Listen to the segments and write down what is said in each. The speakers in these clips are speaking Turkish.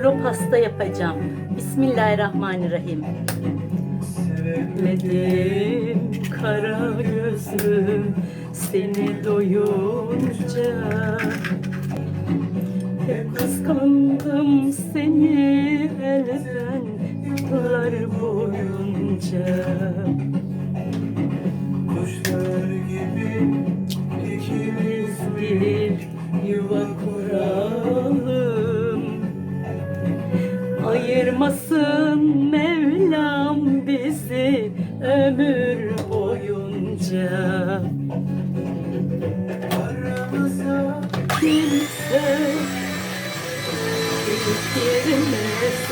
hamurlu pasta yapacağım. Bismillahirrahmanirrahim. Sevmedim kara gözlüm seni doyunca Hep kıskandım seni elden yıllar boyunca Ayırmasın Mevlam bizi ömür boyunca. Aramıza Kimse girmesin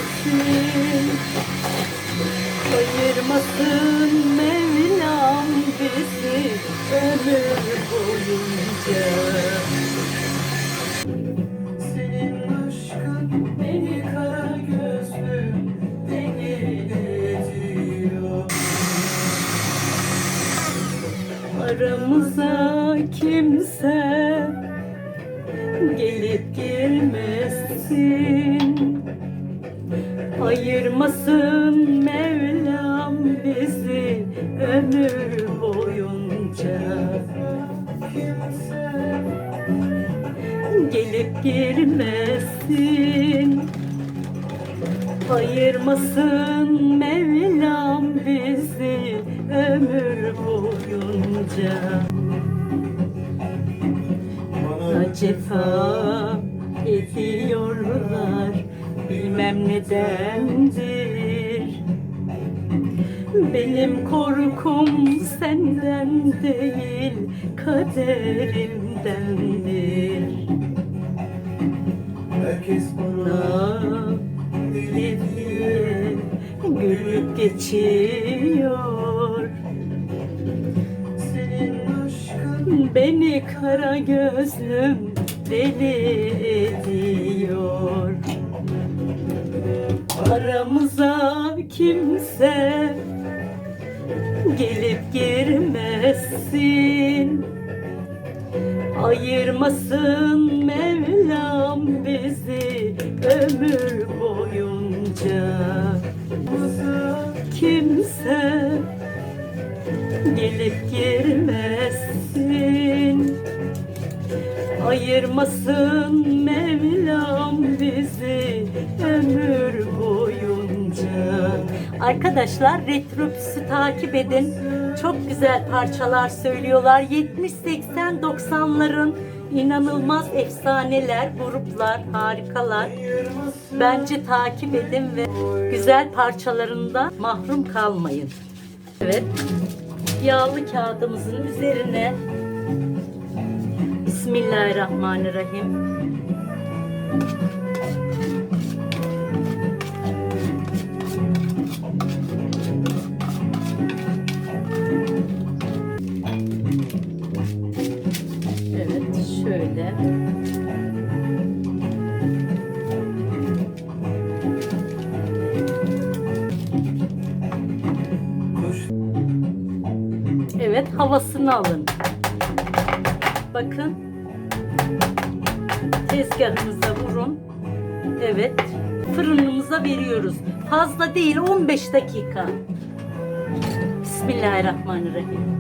Ayırmasın Mevlam bizi ömür boyunca kimse gelip girmesin. Ayırmasın Mevlam bizi ömür boyunca. Kimse Gelip girmesin. Ayırmasın Mevlam bizi ömür boyunca cefa ediyorlar. Bilmem nedendir. Benim korkum senden değil kaderimdendir. Herkes bana deli diye gülüp geçiyor Beni kara gözlüm deli ediyor. Aramıza kimse gelip girmesin. Ayırmasın Mevlam bizi ömür boyunca. Kimse gelip girmesin Ayırmasın Mevlam bizi ömür boyunca Arkadaşlar Retrobüs'ü takip edin. Çok güzel parçalar söylüyorlar. 70, 80, 90'ların inanılmaz efsaneler, gruplar, harikalar. Bence takip edin ve güzel parçalarından mahrum kalmayın. Evet. Yağlı kağıdımızın üzerine Bismillahirrahmanirrahim. Evet, şöyle. Evet, havasını alın. Bakın. Tezgahınıza vurun. Evet. Fırınımıza veriyoruz. Fazla değil 15 dakika. Bismillahirrahmanirrahim.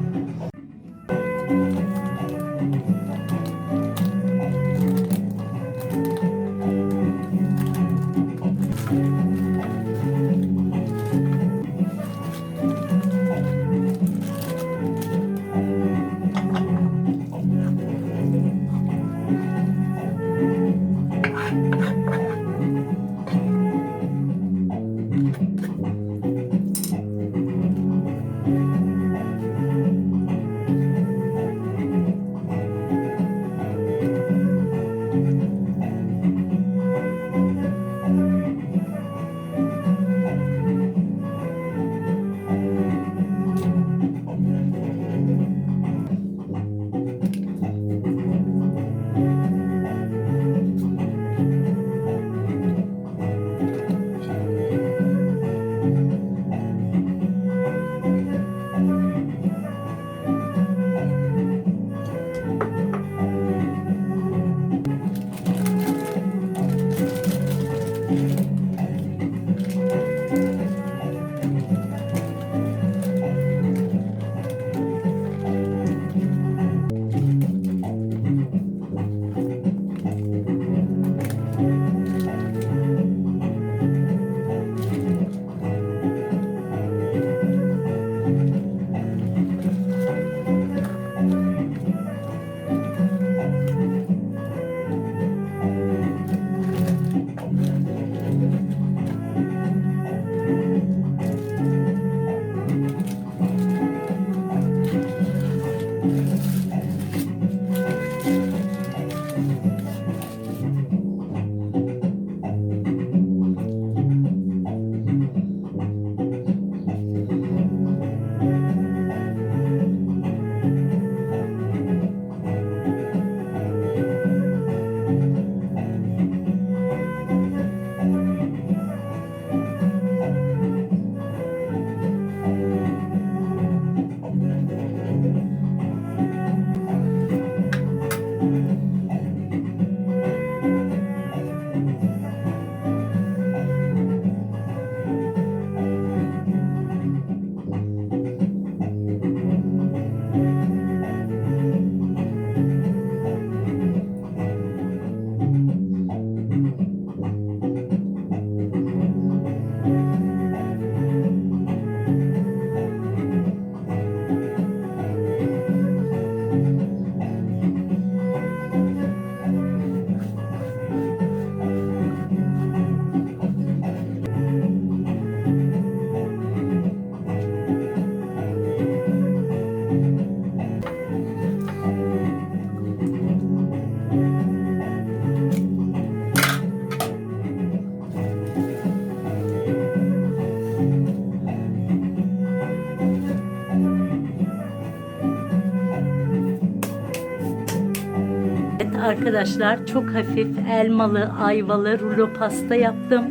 Arkadaşlar çok hafif elmalı, ayvalı rulo pasta yaptım.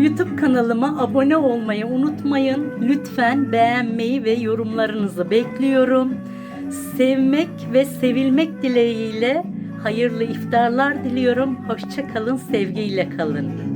YouTube kanalıma abone olmayı unutmayın. Lütfen beğenmeyi ve yorumlarınızı bekliyorum. Sevmek ve sevilmek dileğiyle hayırlı iftarlar diliyorum. Hoşça kalın, sevgiyle kalın.